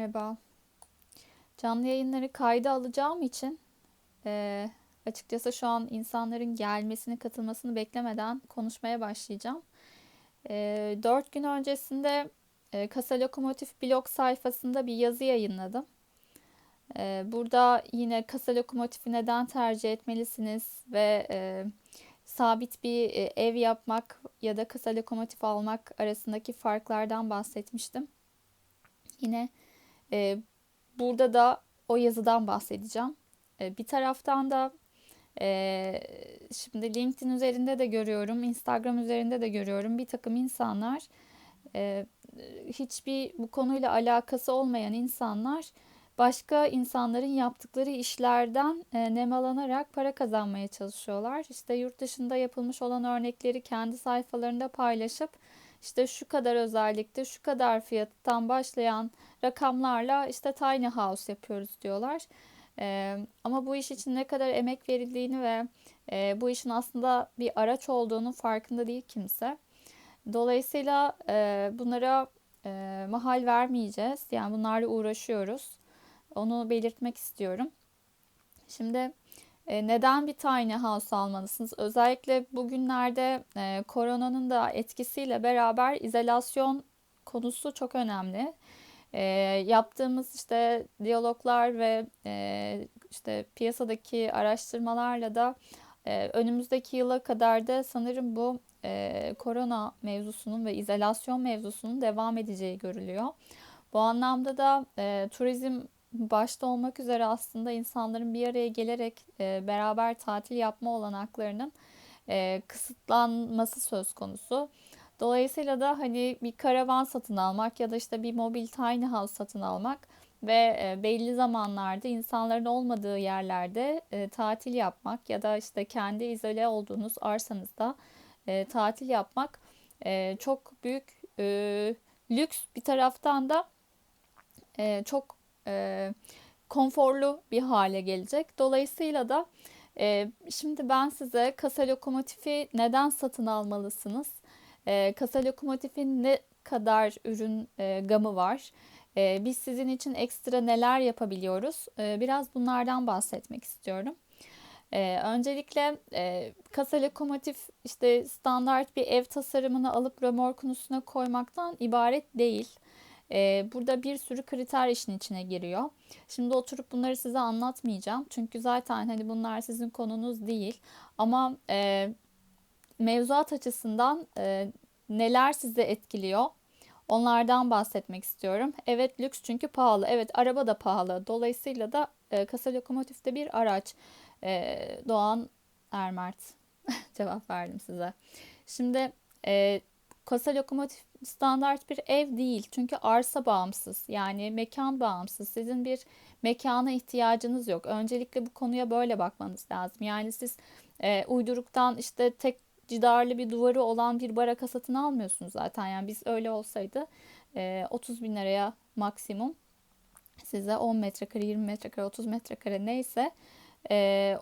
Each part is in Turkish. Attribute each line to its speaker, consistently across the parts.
Speaker 1: Merhaba. Canlı yayınları kayda alacağım için e, açıkçası şu an insanların gelmesini, katılmasını beklemeden konuşmaya başlayacağım. E, 4 gün öncesinde e, Kasa Lokomotif blog sayfasında bir yazı yayınladım. E, burada yine Kasa Lokomotif'i neden tercih etmelisiniz ve e, sabit bir e, ev yapmak ya da Kasa Lokomotif almak arasındaki farklardan bahsetmiştim. Yine e, burada da o yazıdan bahsedeceğim. E, bir taraftan da e, şimdi LinkedIn üzerinde de görüyorum, Instagram üzerinde de görüyorum bir takım insanlar e, hiçbir bu konuyla alakası olmayan insanlar başka insanların yaptıkları işlerden e, nemalanarak para kazanmaya çalışıyorlar. İşte yurt dışında yapılmış olan örnekleri kendi sayfalarında paylaşıp işte şu kadar özellikte şu kadar fiyattan başlayan rakamlarla işte tiny house yapıyoruz diyorlar. Ee, ama bu iş için ne kadar emek verildiğini ve e, bu işin aslında bir araç olduğunu farkında değil kimse. Dolayısıyla e, bunlara e, mahal vermeyeceğiz. Yani bunlarla uğraşıyoruz. Onu belirtmek istiyorum. Şimdi neden bir tiny house almalısınız? Özellikle bugünlerde e, koronanın da etkisiyle beraber izolasyon konusu çok önemli. E, yaptığımız işte diyaloglar ve e, işte piyasadaki araştırmalarla da e, önümüzdeki yıla kadar da sanırım bu e, korona mevzusunun ve izolasyon mevzusunun devam edeceği görülüyor. Bu anlamda da e, turizm başta olmak üzere aslında insanların bir araya gelerek e, beraber tatil yapma olanaklarının e, kısıtlanması söz konusu. Dolayısıyla da hani bir karavan satın almak ya da işte bir mobil tiny house satın almak ve e, belli zamanlarda insanların olmadığı yerlerde e, tatil yapmak ya da işte kendi izole olduğunuz arsanızda e, tatil yapmak e, çok büyük e, lüks bir taraftan da e, çok e, konforlu bir hale gelecek. Dolayısıyla da e, şimdi ben size kasa lokomotifi neden satın almalısınız? E, kasa lokomotifin ne kadar ürün e, gamı var? E, biz sizin için ekstra neler yapabiliyoruz? E, biraz bunlardan bahsetmek istiyorum. Ee, öncelikle e, kasa lokomotif işte standart bir ev tasarımını alıp römorkun üstüne koymaktan ibaret değil. Ee, burada bir sürü kriter işin içine giriyor. Şimdi oturup bunları size anlatmayacağım. Çünkü zaten hani bunlar sizin konunuz değil. Ama e, mevzuat açısından e, neler sizi etkiliyor? Onlardan bahsetmek istiyorum. Evet lüks çünkü pahalı. Evet araba da pahalı. Dolayısıyla da e, kasa lokomotifte bir araç. E, Doğan Ermert cevap verdim size. Şimdi e, kasa lokomotif standart bir ev değil. Çünkü arsa bağımsız yani mekan bağımsız. Sizin bir mekana ihtiyacınız yok. Öncelikle bu konuya böyle bakmanız lazım. Yani siz e, uyduruktan işte tek cidarlı bir duvarı olan bir baraka satın almıyorsunuz zaten. Yani biz öyle olsaydı e, 30 bin liraya maksimum size 10 metrekare, 20 metrekare, 30 metrekare neyse e,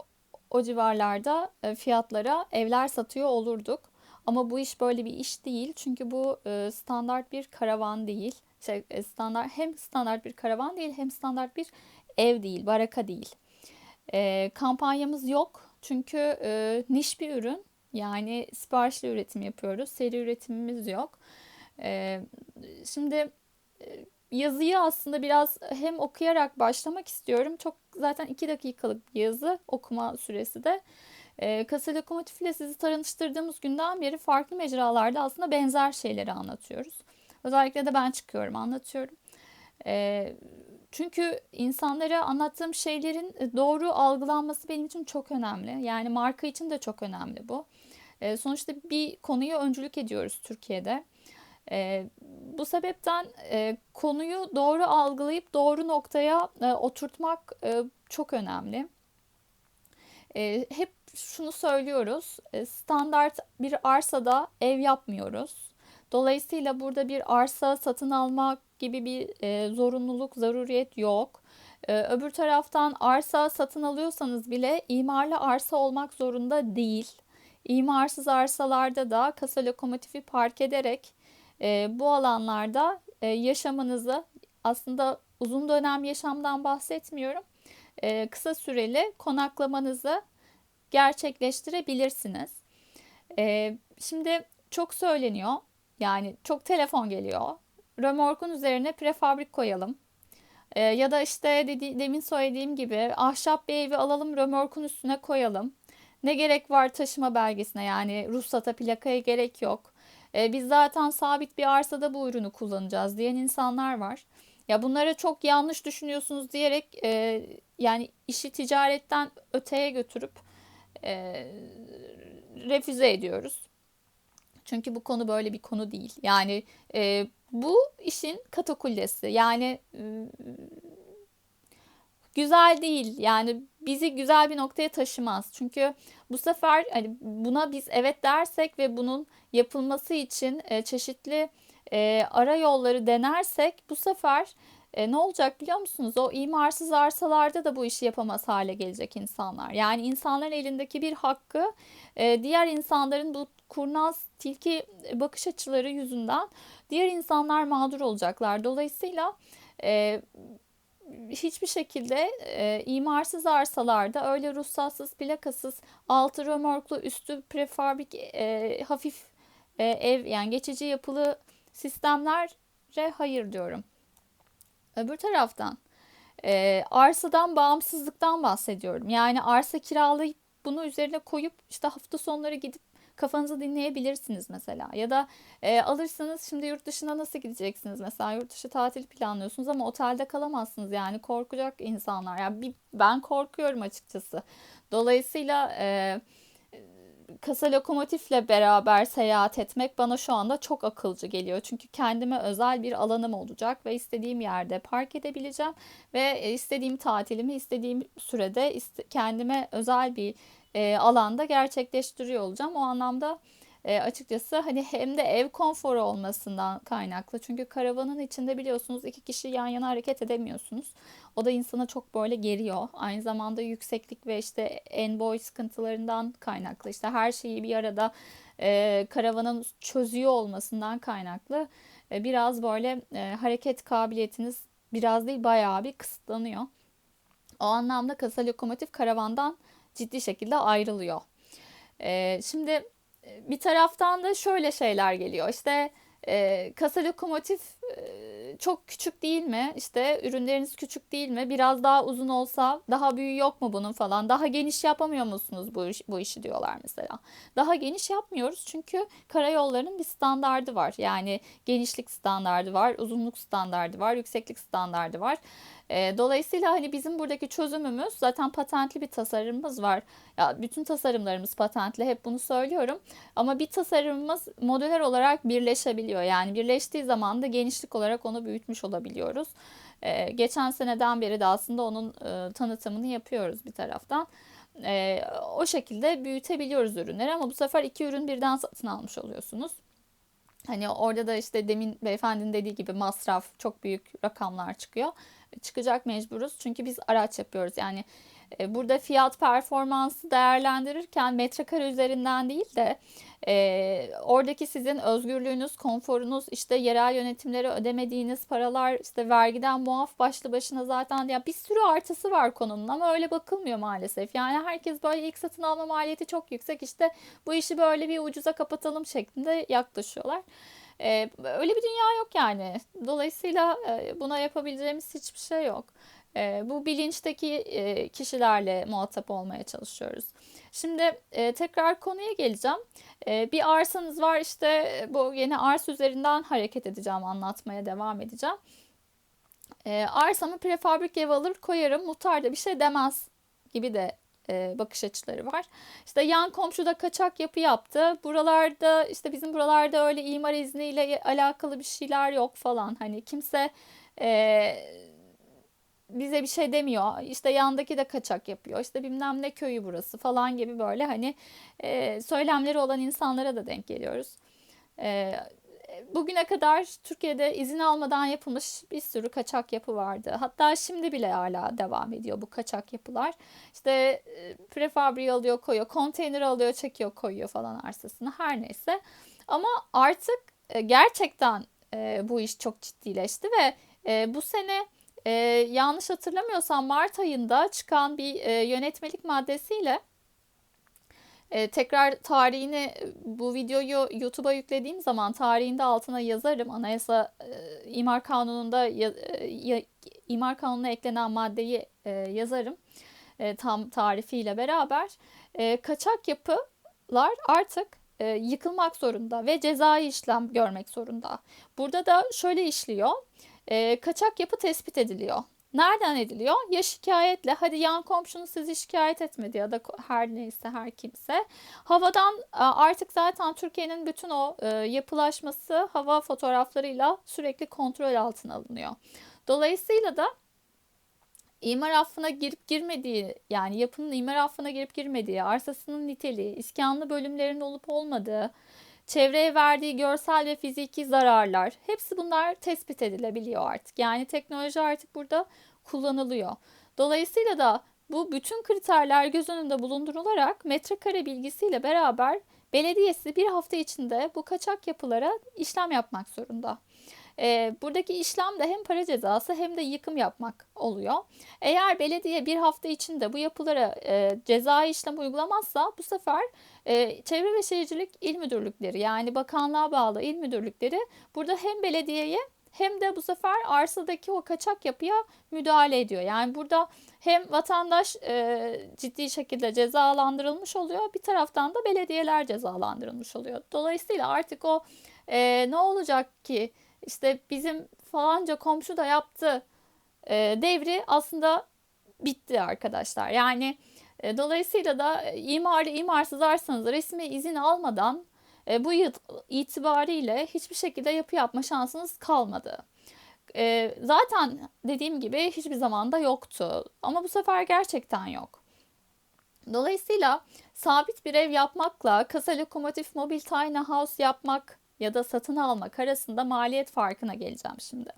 Speaker 1: o civarlarda e, fiyatlara evler satıyor olurduk. Ama bu iş böyle bir iş değil. Çünkü bu e, standart bir karavan değil. Şey, e, standart hem standart bir karavan değil hem standart bir ev değil, baraka değil. E, kampanyamız yok. Çünkü e, niş bir ürün. Yani siparişli üretim yapıyoruz. Seri üretimimiz yok. E, şimdi e, yazıyı aslında biraz hem okuyarak başlamak istiyorum. Çok zaten iki dakikalık bir yazı okuma süresi de. E, Kasa Lokomotif ile sizi tanıştırdığımız günden beri farklı mecralarda aslında benzer şeyleri anlatıyoruz. Özellikle de ben çıkıyorum anlatıyorum. E, çünkü insanlara anlattığım şeylerin doğru algılanması benim için çok önemli. Yani marka için de çok önemli bu. E, sonuçta bir konuyu öncülük ediyoruz Türkiye'de. E, bu sebepten e, konuyu doğru algılayıp doğru noktaya e, oturtmak e, çok önemli. E, hep şunu söylüyoruz. E, standart bir arsada ev yapmıyoruz. Dolayısıyla burada bir arsa satın almak gibi bir e, zorunluluk, zaruriyet yok. E, öbür taraftan arsa satın alıyorsanız bile imarlı arsa olmak zorunda değil. İmarsız arsalarda da kasa lokomotifi park ederek bu alanlarda yaşamınızı aslında uzun dönem yaşamdan bahsetmiyorum. Kısa süreli konaklamanızı gerçekleştirebilirsiniz. E, şimdi çok söyleniyor. Yani çok telefon geliyor. Römorkun üzerine prefabrik koyalım. E, ya da işte dedi, demin söylediğim gibi ahşap bir evi alalım römorkun üstüne koyalım. Ne gerek var taşıma belgesine yani ruhsata plakaya gerek yok. E, biz zaten sabit bir arsada bu ürünü kullanacağız diyen insanlar var. Ya bunlara çok yanlış düşünüyorsunuz diyerek e, yani işi ticaretten öteye götürüp e, refüze ediyoruz. Çünkü bu konu böyle bir konu değil. Yani e, bu işin katakullesi. Yani e, güzel değil. Yani bizi güzel bir noktaya taşımaz. Çünkü bu sefer hani buna biz evet dersek ve bunun yapılması için e, çeşitli e, ara yolları denersek bu sefer e, ne olacak biliyor musunuz? O imarsız arsalarda da bu işi yapamaz hale gelecek insanlar. Yani insanların elindeki bir hakkı e, diğer insanların bu kurnaz tilki bakış açıları yüzünden diğer insanlar mağdur olacaklar. Dolayısıyla e, hiçbir şekilde e, imarsız arsalarda öyle ruhsatsız, plakasız, altı römorklu, üstü prefabrik, e, hafif e, ev yani geçici yapılı sistemlere hayır diyorum. Öbür taraftan e, arsadan bağımsızlıktan bahsediyorum. Yani arsa kiralayıp bunu üzerine koyup işte hafta sonları gidip kafanızı dinleyebilirsiniz mesela. Ya da e, alırsanız şimdi yurt dışına nasıl gideceksiniz mesela yurt dışı tatil planlıyorsunuz ama otelde kalamazsınız yani korkacak insanlar. Yani bir, ben korkuyorum açıkçası. Dolayısıyla e, kasa lokomotifle beraber seyahat etmek bana şu anda çok akılcı geliyor. Çünkü kendime özel bir alanım olacak ve istediğim yerde park edebileceğim ve istediğim tatilimi istediğim sürede kendime özel bir e, alanda gerçekleştiriyor olacağım. O anlamda e, açıkçası hani hem de ev konforu olmasından kaynaklı. Çünkü karavanın içinde biliyorsunuz iki kişi yan yana hareket edemiyorsunuz. O da insana çok böyle geriyor. Aynı zamanda yükseklik ve işte en boy sıkıntılarından kaynaklı. İşte her şeyi bir arada e, karavanın çözüyor olmasından kaynaklı. E, biraz böyle e, hareket kabiliyetiniz biraz değil bayağı bir kısıtlanıyor. O anlamda kasa lokomotif karavandan ciddi şekilde ayrılıyor. E, şimdi bir taraftan da şöyle şeyler geliyor. İşte e, kasa lokomotif e, çok küçük değil mi? İşte ürünleriniz küçük değil mi? Biraz daha uzun olsa daha büyüğü yok mu bunun falan? Daha geniş yapamıyor musunuz bu, iş, bu işi diyorlar mesela. Daha geniş yapmıyoruz çünkü karayollarının bir standardı var. Yani genişlik standardı var, uzunluk standardı var, yükseklik standardı var. E, dolayısıyla hani bizim buradaki çözümümüz zaten patentli bir tasarımımız var. Ya bütün tasarımlarımız patentli hep bunu söylüyorum. Ama bir tasarımımız modüler olarak birleşebiliyor. Yani birleştiği zaman da genişlik olarak onu büyütmüş olabiliyoruz. E, geçen seneden beri de aslında onun e, tanıtımını yapıyoruz bir taraftan. E, o şekilde büyütebiliyoruz ürünleri ama bu sefer iki ürün birden satın almış oluyorsunuz. Hani orada da işte demin beyefendinin dediği gibi masraf çok büyük rakamlar çıkıyor çıkacak mecburuz. Çünkü biz araç yapıyoruz. Yani burada fiyat performansı değerlendirirken metrekare üzerinden değil de e, oradaki sizin özgürlüğünüz, konforunuz, işte yerel yönetimlere ödemediğiniz paralar, işte vergiden muaf başlı başına zaten ya bir sürü artısı var konunun ama öyle bakılmıyor maalesef. Yani herkes böyle ilk satın alma maliyeti çok yüksek işte bu işi böyle bir ucuza kapatalım şeklinde yaklaşıyorlar. E, öyle bir dünya yok yani. Dolayısıyla e, buna yapabileceğimiz hiçbir şey yok. E, bu bilinçteki e, kişilerle muhatap olmaya çalışıyoruz. Şimdi e, tekrar konuya geleceğim. E, bir arsanız var işte bu yeni arsa üzerinden hareket edeceğim, anlatmaya devam edeceğim. E, arsamı prefabrik ev alır koyarım, muhtar da bir şey demez gibi de e, bakış açıları var. İşte yan komşuda kaçak yapı yaptı. Buralarda işte bizim buralarda öyle imar izniyle alakalı bir şeyler yok falan. Hani kimse e, bize bir şey demiyor. İşte yandaki de kaçak yapıyor. İşte bilmem ne köyü burası falan gibi böyle hani e, söylemleri olan insanlara da denk geliyoruz. E, bugüne kadar Türkiye'de izin almadan yapılmış bir sürü kaçak yapı vardı. Hatta şimdi bile hala devam ediyor bu kaçak yapılar. İşte e, prefabri alıyor koyuyor, konteyner alıyor çekiyor koyuyor falan arsasını her neyse. Ama artık e, gerçekten e, bu iş çok ciddileşti ve bu sene e, yanlış hatırlamıyorsam Mart ayında çıkan bir e, yönetmelik maddesiyle e, tekrar tarihini bu videoyu YouTube'a yüklediğim zaman tarihinde altına yazarım. Anayasa e, imar kanununda ya, e, imar kanununa eklenen maddeyi e, yazarım. E, tam tarifiyle beraber e, kaçak yapılar artık e, yıkılmak zorunda ve cezai işlem görmek zorunda. Burada da şöyle işliyor. E, kaçak yapı tespit ediliyor. Nereden ediliyor? Ya şikayetle hadi yan komşunuz sizi şikayet etmedi ya da her neyse her kimse. Havadan artık zaten Türkiye'nin bütün o e, yapılaşması hava fotoğraflarıyla sürekli kontrol altına alınıyor. Dolayısıyla da imar affına girip girmediği yani yapının imar affına girip girmediği, arsasının niteliği, iskanlı bölümlerin olup olmadığı, çevreye verdiği görsel ve fiziki zararlar hepsi bunlar tespit edilebiliyor artık. Yani teknoloji artık burada kullanılıyor. Dolayısıyla da bu bütün kriterler göz önünde bulundurularak metrekare bilgisiyle beraber belediyesi bir hafta içinde bu kaçak yapılara işlem yapmak zorunda. E, buradaki işlem de hem para cezası hem de yıkım yapmak oluyor. Eğer belediye bir hafta içinde bu yapılara e, cezai işlem uygulamazsa bu sefer e, Çevre ve Şehircilik İl Müdürlükleri yani bakanlığa bağlı il müdürlükleri burada hem belediyeye hem de bu sefer arsadaki o kaçak yapıya müdahale ediyor. Yani burada hem vatandaş e, ciddi şekilde cezalandırılmış oluyor bir taraftan da belediyeler cezalandırılmış oluyor. Dolayısıyla artık o e, ne olacak ki işte bizim falanca komşu da yaptı e, devri aslında bitti arkadaşlar. Yani e, dolayısıyla da e, imarlı imarsız arsanızı resmi izin almadan e, bu itibariyle hiçbir şekilde yapı yapma şansınız kalmadı. E, zaten dediğim gibi hiçbir zamanda yoktu ama bu sefer gerçekten yok. Dolayısıyla sabit bir ev yapmakla kasa lokomotif mobil tiny house yapmak ya da satın almak arasında maliyet farkına geleceğim şimdi.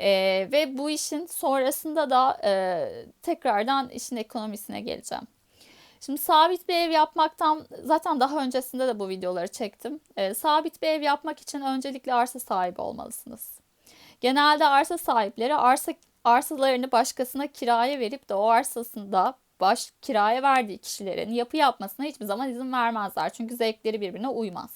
Speaker 1: Ee, ve bu işin sonrasında da e, tekrardan işin ekonomisine geleceğim. Şimdi sabit bir ev yapmaktan zaten daha öncesinde de bu videoları çektim. Ee, sabit bir ev yapmak için öncelikle arsa sahibi olmalısınız. Genelde arsa sahipleri arsa arsalarını başkasına kiraya verip de o arsasında baş kiraya verdiği kişilerin yapı yapmasına hiçbir zaman izin vermezler. Çünkü zevkleri birbirine uymaz.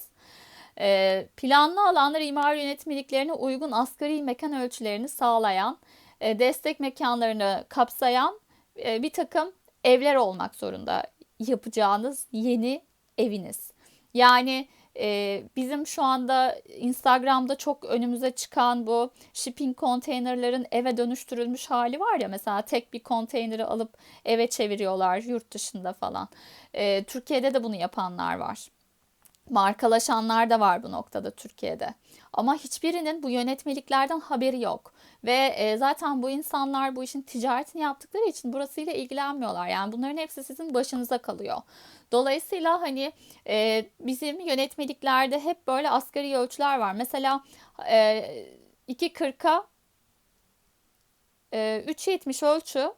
Speaker 1: E, planlı alanlar imar yönetmeliklerine uygun asgari mekan ölçülerini sağlayan, e, destek mekanlarını kapsayan e, bir takım evler olmak zorunda yapacağınız yeni eviniz. Yani e, bizim şu anda Instagram'da çok önümüze çıkan bu shipping konteynerların eve dönüştürülmüş hali var ya mesela tek bir konteyneri alıp eve çeviriyorlar yurt dışında falan. E, Türkiye'de de bunu yapanlar var. Markalaşanlar da var bu noktada Türkiye'de. Ama hiçbirinin bu yönetmeliklerden haberi yok. Ve e, zaten bu insanlar bu işin ticaretini yaptıkları için burasıyla ilgilenmiyorlar. Yani bunların hepsi sizin başınıza kalıyor. Dolayısıyla hani e, bizim yönetmeliklerde hep böyle asgari ölçüler var. Mesela e, 2.40'a e, 3.70 ölçü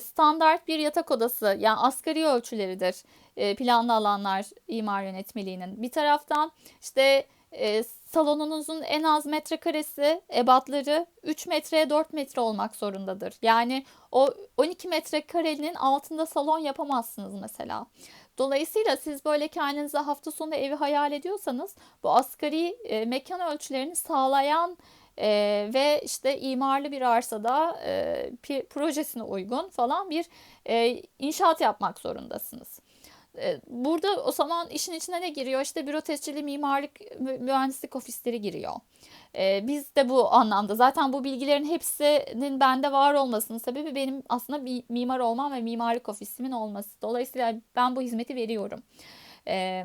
Speaker 1: standart bir yatak odası yani asgari ölçüleridir e, planlı alanlar imar yönetmeliğinin. Bir taraftan işte e, salonunuzun en az metrekaresi ebatları 3 metreye 4 metre olmak zorundadır. Yani o 12 metrekarenin altında salon yapamazsınız mesela. Dolayısıyla siz böyle kendinize hafta sonu evi hayal ediyorsanız bu asgari e, mekan ölçülerini sağlayan e, ve işte imarlı bir arsada e, projesine uygun falan bir e, inşaat yapmak zorundasınız. E, burada o zaman işin içine ne giriyor? İşte büro tescilli mimarlık mühendislik ofisleri giriyor. Ee, biz de bu anlamda zaten bu bilgilerin hepsinin bende var olmasının sebebi benim aslında bir mimar olmam ve mimarlık ofisimin olması. Dolayısıyla ben bu hizmeti veriyorum. Ee,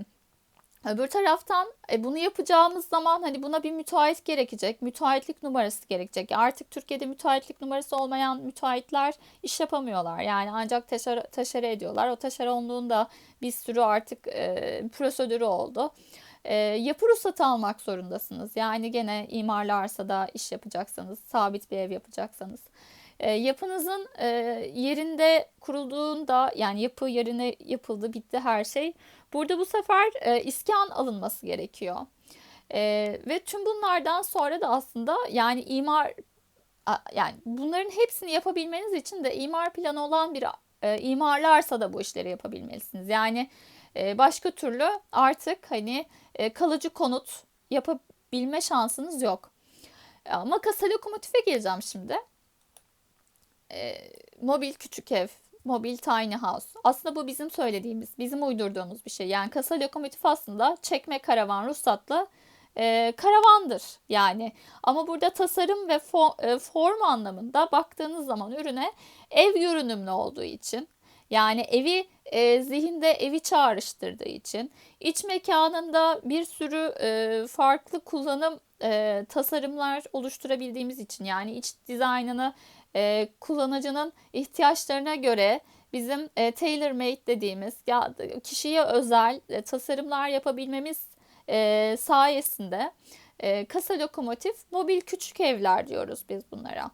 Speaker 1: Öbür taraftan e, bunu yapacağımız zaman hani buna bir müteahhit gerekecek. Müteahhitlik numarası gerekecek. Artık Türkiye'de müteahhitlik numarası olmayan müteahhitler iş yapamıyorlar. Yani ancak taşer, taşere ediyorlar. O taşeronluğun da bir sürü artık e, prosedürü oldu. E, yapı ruhsatı almak zorundasınız. Yani gene imarlı da iş yapacaksanız, sabit bir ev yapacaksanız. E, yapınızın e, yerinde kurulduğunda yani yapı yerine yapıldı, bitti her şey. Burada bu sefer e, iskan alınması gerekiyor. E, ve tüm bunlardan sonra da aslında yani imar yani bunların hepsini yapabilmeniz için de imar planı olan bir e, imarlarsa da bu işleri yapabilmelisiniz. Yani e, başka türlü artık hani e, kalıcı konut yapabilme şansınız yok. Ama kasa lokomotife geleceğim şimdi. E, mobil küçük ev, mobil tiny house. Aslında bu bizim söylediğimiz, bizim uydurduğumuz bir şey. Yani kasa lokomotif aslında çekme karavan ruhsatlı e, karavandır yani. Ama burada tasarım ve fo- e, form anlamında baktığınız zaman ürüne ev görünümlü olduğu için yani evi e, zihinde evi çağrıştırdığı için iç mekanında bir sürü e, farklı kullanım e, tasarımlar oluşturabildiğimiz için yani iç dizaynını e, kullanıcının ihtiyaçlarına göre bizim e, tailor made dediğimiz ya kişiye özel e, tasarımlar yapabilmemiz e, sayesinde e, kasa lokomotif mobil küçük evler diyoruz biz bunlara.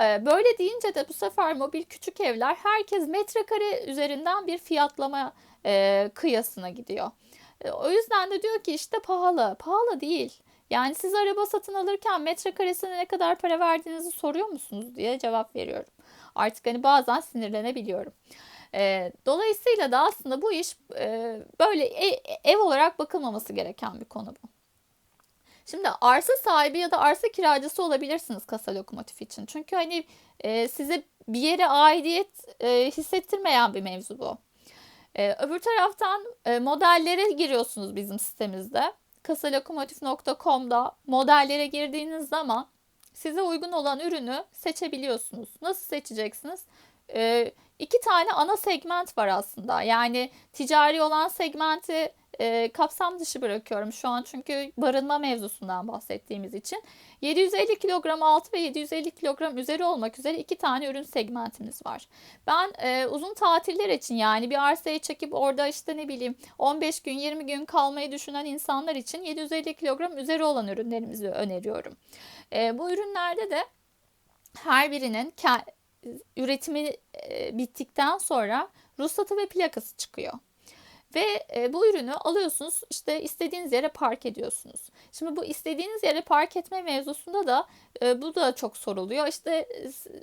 Speaker 1: E, böyle deyince de bu sefer mobil küçük evler herkes metrekare üzerinden bir fiyatlama e, kıyasına gidiyor. E, o yüzden de diyor ki işte pahalı. Pahalı değil. Yani siz araba satın alırken metrekaresine ne kadar para verdiğinizi soruyor musunuz diye cevap veriyorum. Artık hani bazen sinirlenebiliyorum. E, dolayısıyla da aslında bu iş e, böyle ev, ev olarak bakılmaması gereken bir konu bu. Şimdi arsa sahibi ya da arsa kiracısı olabilirsiniz kasa lokomotif için. Çünkü hani e, size bir yere aidiyet e, hissettirmeyen bir mevzu bu. E, öbür taraftan e, modellere giriyorsunuz bizim sitemizde. kasalokomotif.com'da modellere girdiğiniz zaman size uygun olan ürünü seçebiliyorsunuz. Nasıl seçeceksiniz? E, iki tane ana segment var aslında. Yani ticari olan segmenti e, kapsam dışı bırakıyorum şu an çünkü barınma mevzusundan bahsettiğimiz için. 750 kilogram altı ve 750 kilogram üzeri olmak üzere iki tane ürün segmentimiz var. Ben e, uzun tatiller için yani bir arsayı çekip orada işte ne bileyim 15 gün 20 gün kalmayı düşünen insanlar için 750 kilogram üzeri olan ürünlerimizi öneriyorum. E, bu ürünlerde de her birinin üretimi e, bittikten sonra ruhsatı ve plakası çıkıyor. Ve e, bu ürünü alıyorsunuz işte istediğiniz yere park ediyorsunuz. Şimdi bu istediğiniz yere park etme mevzusunda da e, bu da çok soruluyor. İşte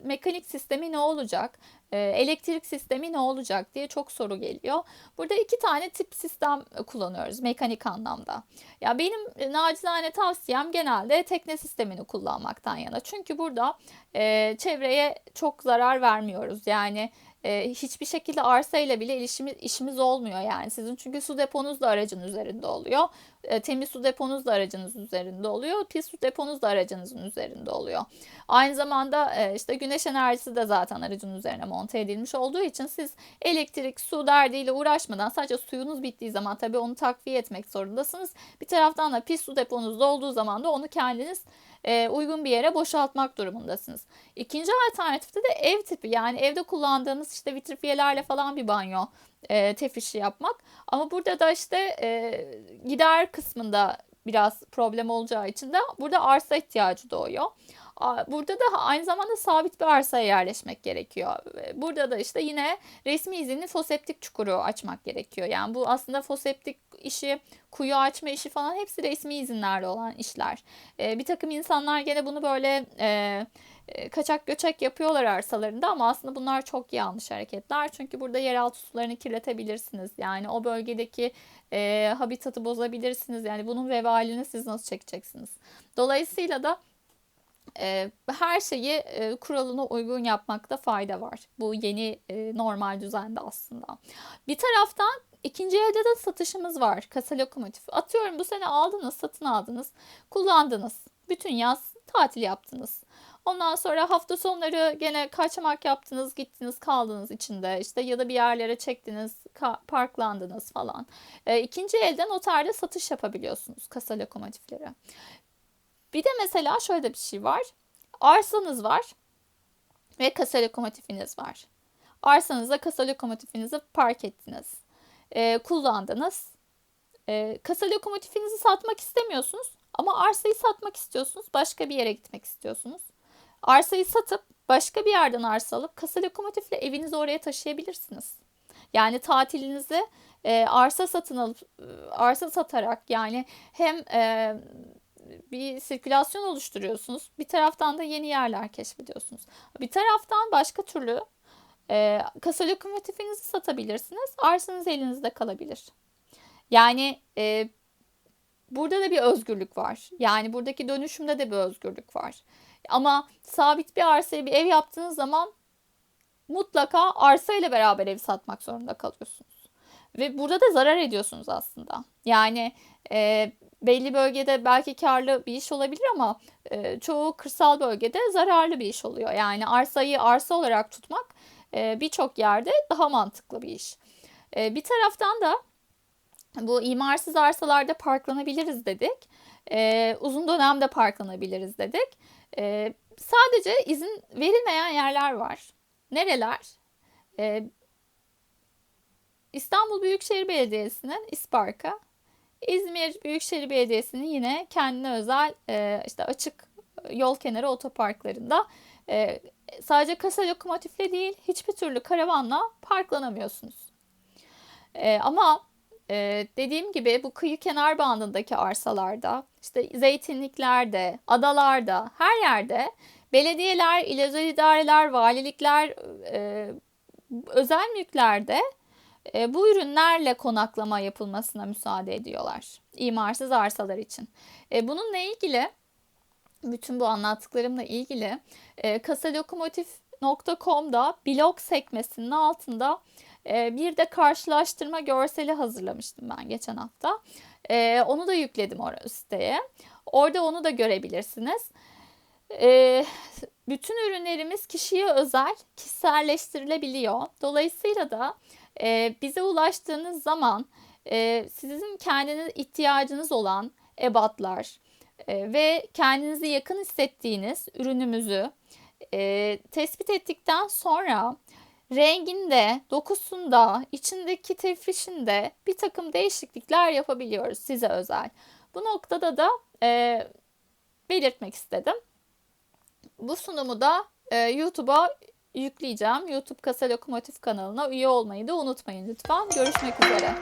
Speaker 1: mekanik sistemi ne olacak? E, elektrik sistemi ne olacak diye çok soru geliyor. Burada iki tane tip sistem kullanıyoruz mekanik anlamda. Ya benim e, nacizane tavsiyem genelde tekne sistemini kullanmaktan yana. Çünkü burada e, çevreye çok zarar vermiyoruz. Yani e, hiçbir şekilde arsa ile bile ilişimiz, işimiz olmuyor yani. Sizin çünkü su deponuz da aracın üzerinde oluyor. E, temiz su deponuz da aracınızın üzerinde oluyor. Pis su deponuz da aracınızın üzerinde oluyor. Aynı zamanda e, işte güneş enerjisi de zaten aracın üzerine monte edilmiş olduğu için siz elektrik, su derdiyle uğraşmadan sadece suyunuz bittiği zaman tabii onu takviye etmek zorundasınız. Bir taraftan da pis su deponuz dolduğu zaman da onu kendiniz e, uygun bir yere boşaltmak durumundasınız. İkinci alternatifte de ev tipi yani evde kullandığınız işte vitrifiyelerle falan bir banyo e, tefrişi yapmak. Ama burada da işte e, gider kısmında biraz problem olacağı için de burada arsa ihtiyacı doğuyor. Burada da aynı zamanda sabit bir arsaya yerleşmek gerekiyor. Burada da işte yine resmi izinli foseptik çukuru açmak gerekiyor. Yani bu aslında foseptik işi, kuyu açma işi falan hepsi resmi izinlerle olan işler. bir takım insanlar gene bunu böyle kaçak göçek yapıyorlar arsalarında ama aslında bunlar çok yanlış hareketler. Çünkü burada yeraltı sularını kirletebilirsiniz. Yani o bölgedeki e, habitatı bozabilirsiniz. Yani bunun vebalini siz nasıl çekeceksiniz? Dolayısıyla da e, her şeyi e, kuralına uygun yapmakta fayda var. Bu yeni e, normal düzende aslında. Bir taraftan ikinci elde de satışımız var. Kasa lokomotif. Atıyorum bu sene aldınız, satın aldınız, kullandınız. Bütün yaz tatil yaptınız. Ondan sonra hafta sonları gene kaçamak yaptınız, gittiniz, kaldınız içinde işte ya da bir yerlere çektiniz, parklandınız falan. E, ikinci elden otelde satış yapabiliyorsunuz kasa lokomotifleri. Bir de mesela şöyle bir şey var. Arsanız var ve kasa lokomotifiniz var. Arsanıza kasa lokomotifinizi park ettiniz. E, kullandınız. E, kasa lokomotifinizi satmak istemiyorsunuz ama arsayı satmak istiyorsunuz. Başka bir yere gitmek istiyorsunuz. Arsayı satıp başka bir yerden arsa alıp kasa lokomotifle evinizi oraya taşıyabilirsiniz. Yani tatilinizi e, arsa satın alıp e, arsa satarak yani hem e, bir sirkülasyon oluşturuyorsunuz. Bir taraftan da yeni yerler keşfediyorsunuz. Bir taraftan başka türlü e, kasa lokomotifinizi satabilirsiniz. Arsanız elinizde kalabilir. Yani e, burada da bir özgürlük var. Yani buradaki dönüşümde de bir özgürlük var. Ama sabit bir arsaya bir ev yaptığınız zaman mutlaka arsa ile beraber ev satmak zorunda kalıyorsunuz. Ve burada da zarar ediyorsunuz aslında. Yani e, belli bölgede belki karlı bir iş olabilir ama e, çoğu kırsal bölgede zararlı bir iş oluyor. Yani arsayı arsa olarak tutmak e, birçok yerde daha mantıklı bir iş. E, bir taraftan da bu imarsız arsalarda parklanabiliriz dedik. E, uzun dönemde parklanabiliriz dedik. E, sadece izin verilmeyen yerler var. Nereler? E, İstanbul Büyükşehir Belediyesi'nin İspark'a, İzmir Büyükşehir Belediyesi'nin yine kendine özel e, işte açık yol kenarı otoparklarında e, sadece kasa lokomotifle değil hiçbir türlü karavanla parklanamıyorsunuz. E, ama e, dediğim gibi bu kıyı kenar bandındaki arsalarda, işte zeytinliklerde, adalarda, her yerde belediyeler, il özel idareler, valilikler, e, özel mülklerde e, bu ürünlerle konaklama yapılmasına müsaade ediyorlar. İmarsız arsalar için. E, bununla ilgili bütün bu anlattıklarımla ilgili e, kasalokomotif.com'da blog sekmesinin altında bir de karşılaştırma görseli hazırlamıştım ben geçen hafta. E, onu da yükledim oraya siteye. Orada onu da görebilirsiniz. E, bütün ürünlerimiz kişiye özel, kişiselleştirilebiliyor. Dolayısıyla da e, bize ulaştığınız zaman e, sizin kendiniz ihtiyacınız olan ebatlar e, ve kendinizi yakın hissettiğiniz ürünümüzü tespit ettikten sonra renginde, dokusunda, içindeki tefrişinde bir takım değişiklikler yapabiliyoruz size özel. Bu noktada da e, belirtmek istedim. Bu sunumu da e, YouTube'a yükleyeceğim. YouTube Kasa Lokomotif kanalına üye olmayı da unutmayın lütfen. Görüşmek üzere.